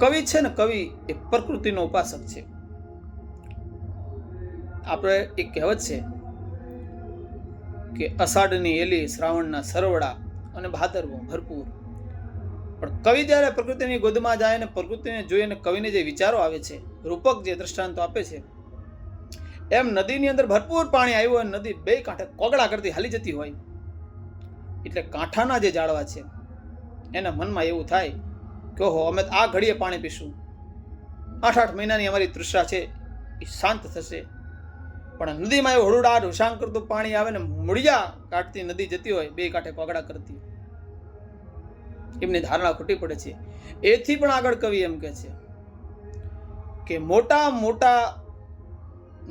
કવિ છે ને કવિ એ પ્રકૃતિનો ઉપાસક છે. આપણે એક કહેવત છે કે અષાઢની એલી, શ્રાવણના સરવડા અને ભાદરવો ભરપૂર. પણ કવિ જ્યારે પ્રકૃતિની ગોદમાં જાય અને પ્રકૃતિને જોઈ અને કવિને જે વિચારો આવે છે, રૂપક જે દ્રષ્ટાંતો આપે છે, એમ નદીની અંદર ભરપૂર પાણી આવ્યું હોય નદી બે કાંઠે કોગળા કરતી હાલી જતી હોય. એટલે કાંઠાના જે ઝાડવા છે, એના મનમાં એવું થાય કે ઓહો અમે આ ઘડીએ પાણી પીશું. આઠ આઠ મહિનાની અમારી તૃષા છે, એ શાંત થશે. પણ નદીમાં એવું હળુડા ઢુસાંગ કરતું પાણી આવે ને મૂળિયા કાઢતી નદી જતી હોય, બે કાંઠે કોગળા કરતી. એમની ધારણા ખોટી પડે છે. એથી પણ આગળ કવિ એમ કહે છે કે મોટા મોટા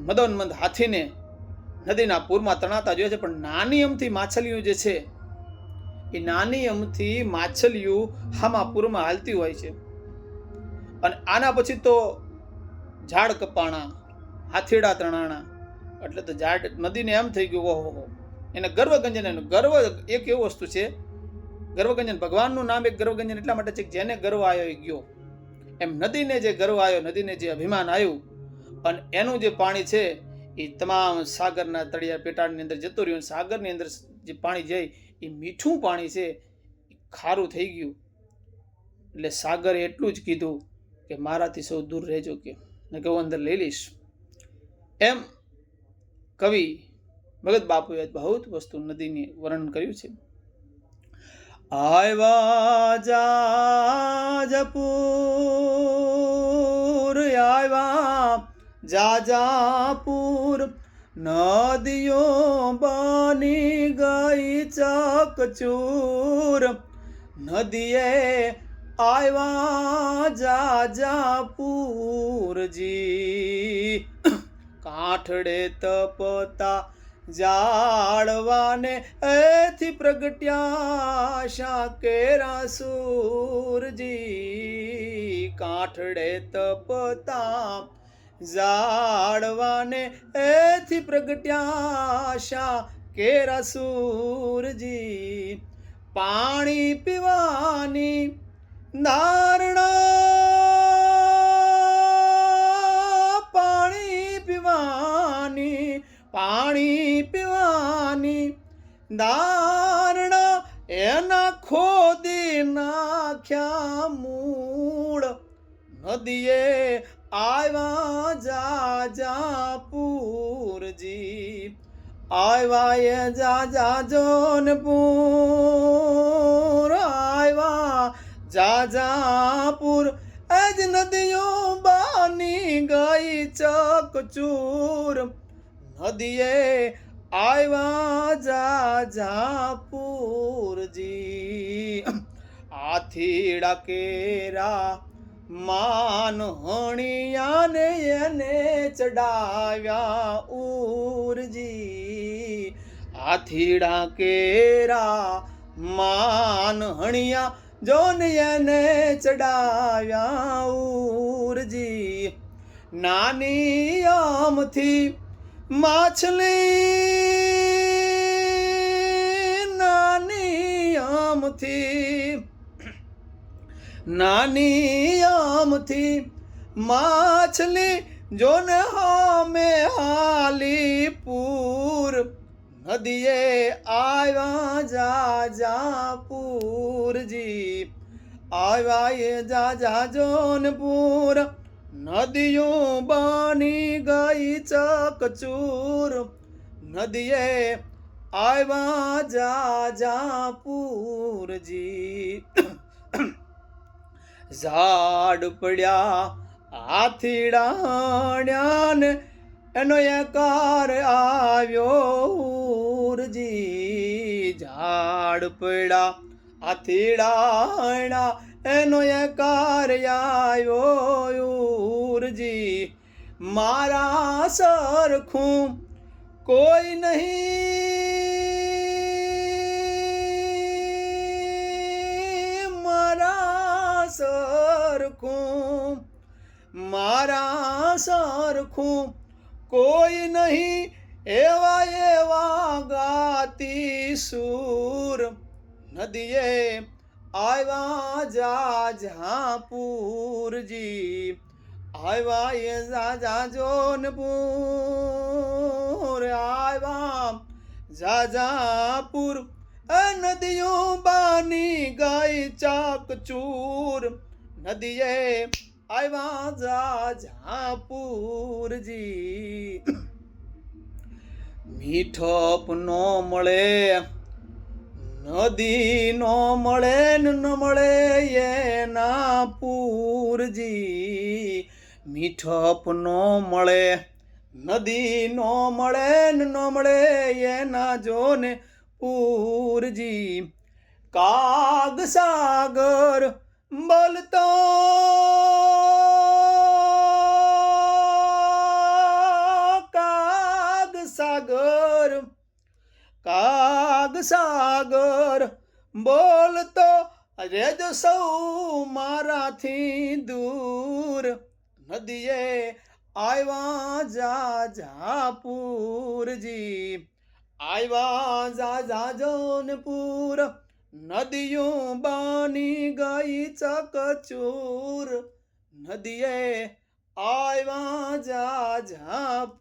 મદનમંદ હાથીને નદીના પૂરમાં તણાતા જોઈએ છે, પણ નાની અમથી માછલીઓ જે છે એ નાની અમથી માછલીઓ હામાં પૂરમાં હાલતી હોય છે. અને આના પછી તો ઝાડ કપાણા, હાથીડા તણાણા, એટલે તો ઝાડ નદીને એમ થઈ ગયું, ઓહો એને ગર્વગંજન ગર્વ એક એવું વસ્તુ છે, ગર્વગંજન ભગવાનનું નામ એક ગર્વગંજન એટલા માટે છે કે જેને ગર્વ આવ્યો એ ગયો. એમ નદીને જે ગર્વ આવ્યો નદીને જે અભિમાન આવ્યું અને એનું જે પાણી છે એ તમામ સાગરના તળિયા પેટાળની અંદર જતું રહ્યું અને સાગરની અંદર જે પાણી જાય એ મીઠું પાણી છે એ ખારું થઈ ગયું. એટલે સાગરે એટલું જ કીધું કે મારાથી સૌ દૂર રહેજો કે ને કે હું અંદર લઈ લઈશ. એમ કવિ ભગત બાપુએ બહુ જ વસ્તુ નદીની વર્ણન કર્યું છે. આવ્યા જાજપુર આવ્યા જાજાપુર નદીઓ બની ગઈ ચકચૂર. નદીએ આવ્યા જાજાપુરજી. કાંઠડે તપતા જાળવાને એથી પ્રગટ્યા શાકેરા સૂરજી. કાંઠડે તપતા જાળવાને એથી પ્રગટ્યા શાકેરા સૂરજી. પાણી પીવાની ધારણા પાણી પીવાની પાણી પીવાની ધારણા એના ખોદી નાખ્યા નદીએ આવ્યા જાજા પૂરજી આવ્યા જાજા જોનપુર આવ્યા જાજાપુર એજ નદીઓ બાની ગઈ ચકચૂર નદીએ આવ્યા જાજાપુરજી આથી કેરા માન હણિયાને એને ચડાવ્યા ઉરજી આથીડા કેરા માન હણિયા જોને એને ચડાવ્યા ઉરજી નાની આમથી માછલી, નાની આમથી નાની આમથી માછલી જોને હામે હાલી પૂર નદીએ આવ્યા જા. પૂરજી આવ્યા એ જાજા જોનપુર. નદીઓ બની ગઈ ચકચૂર. નદીએ આવ્યા જા. પૂરજી ઝાડ પડ્યા હાથીડાણ્યા ને એનો એકાર આવ્યો ઉરજી. ઝાડ પડ્યા હાથીડાણા એનો એકાર આવ્યો ઉરજી. મારા સરખું કોઈ નહીં સરખું મારા સરખું કોઈ નહીં એવા એવા ગાતી સૂર નદીએ આવ્યા જા જાપુરજી આવ્યા એ જા જા જોનપુર આવ્યા જા જાપુર એ નદીઓ બાની ચાક ચૂર. નદીએ આવ્યા જા જાપુરજી. મીઠપ નો મળે, નદી નો મળે, ને ન મળે એના પૂરજી. મીઠપ નો મળે, નદી નો મળે, ન મળે એના જોને પૂરજી કાગ સાગર બોલતો કાગ સાગર કાગ સાગર બોલતો રેજો સૌ મારાથી દૂર નદીએ આવ્યા જા જાપુરજી આવ્યા જા જનપુર નદીયું બાની ગઈ ચકચૂર. નદીએ આવ્યા જા જાપુરજી